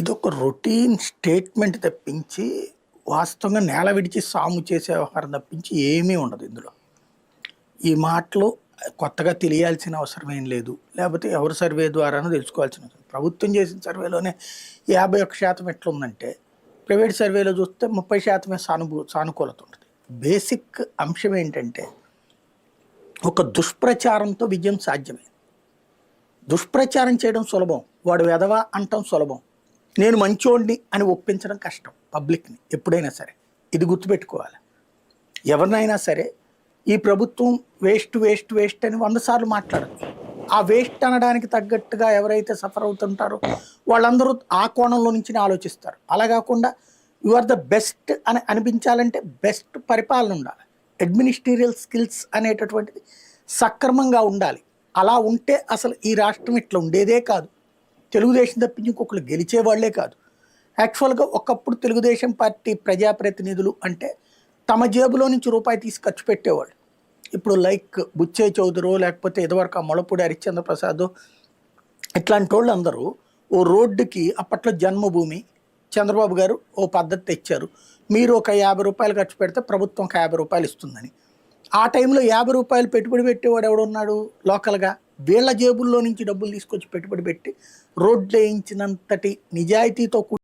ఇది ఒక routine statement తప్పించి వాస్తవంగా నేల విడిచి సాము చేసే వ్యవహారం తప్పించి ఏమీ ఉండదు ఇందులో. ఈ మాటలు కొత్తగా తెలియాల్సిన అవసరం ఏం లేదు. లేకపోతే ఎవరి సర్వే ద్వారానో తెలుసుకోవాల్సిన అవసరం ప్రభుత్వం చేసిన సర్వేలోనే యాభై ఒక్క శాతం ఎట్లుందంటే ప్రైవేట్ సర్వేలో చూస్తే ముప్పై శాతమే సానుభూ సానుకూలత ఉంటుంది. బేసిక్ అంశం ఏంటంటే ఒక దుష్ప్రచారంతో విజయం సాధ్యమే. దుష్ప్రచారం చేయడం సులభం. వాడు వెధవా అంటాం సులభం. నేను మంచోడిని అని ఒప్పించడం కష్టం పబ్లిక్ని ఎప్పుడైనా సరే. ఇది గుర్తుపెట్టుకోవాలి. ఎవరినైనా సరే ఈ ప్రభుత్వం వేస్ట్ వేస్ట్ వేస్ట్ అని వంద సార్లు మాట్లాడదు ఆ వేస్ట్ అనడానికి తగ్గట్టుగా ఎవరైతే సఫర్ అవుతుంటారో వాళ్ళందరూ ఆ కోణంలో నుంచి ఆలోచిస్తారు. అలా కాకుండా యు ఆర్ ద బెస్ట్ అని అనిపించాలంటే బెస్ట్ పరిపాలన ఉండాలి. అడ్మినిస్ట్రీరియల్ స్కిల్స్ అనేటటువంటిది సక్రమంగా ఉండాలి. అలా ఉంటే అసలు ఈ రాష్ట్రం ఇట్లా ఉండేదే కాదు. తెలుగుదేశం తప్పించి ఇంకొకరు గెలిచేవాళ్ళే కాదు. యాక్చువల్గా ఒకప్పుడు తెలుగుదేశం పార్టీ ప్రజాప్రతినిధులు అంటే తమ జేబులో నుంచి రూపాయి తీసి ఖర్చు పెట్టేవాళ్ళు. ఇప్పుడు లైక్ బుచ్చే చౌదరో లేకపోతే ఇదివరకు ఆ మొలపూడి హరిశ్చంద్ర ప్రసాద్ ఇట్లాంటి వాళ్ళు అందరూ ఓ రోడ్డుకి అప్పట్లో జన్మభూమి చంద్రబాబు గారు ఓ పద్ధతి తెచ్చారు. మీరు ఒక యాభై రూపాయలు ఖర్చు పెడితే ప్రభుత్వం ఒక యాభై రూపాయలు ఇస్తుందని. ఆ టైంలో యాభై రూపాయలు పెట్టుబడి పెట్టేవాడు ఎవడున్నాడు? లోకల్గా. వీళ్ళ జేబుల్లో నుంచి డబ్బులు తీసుకొచ్చి పెట్టుబడి పెట్టి రోడ్లు వేయించినంతటి నిజాయితీతో కూడి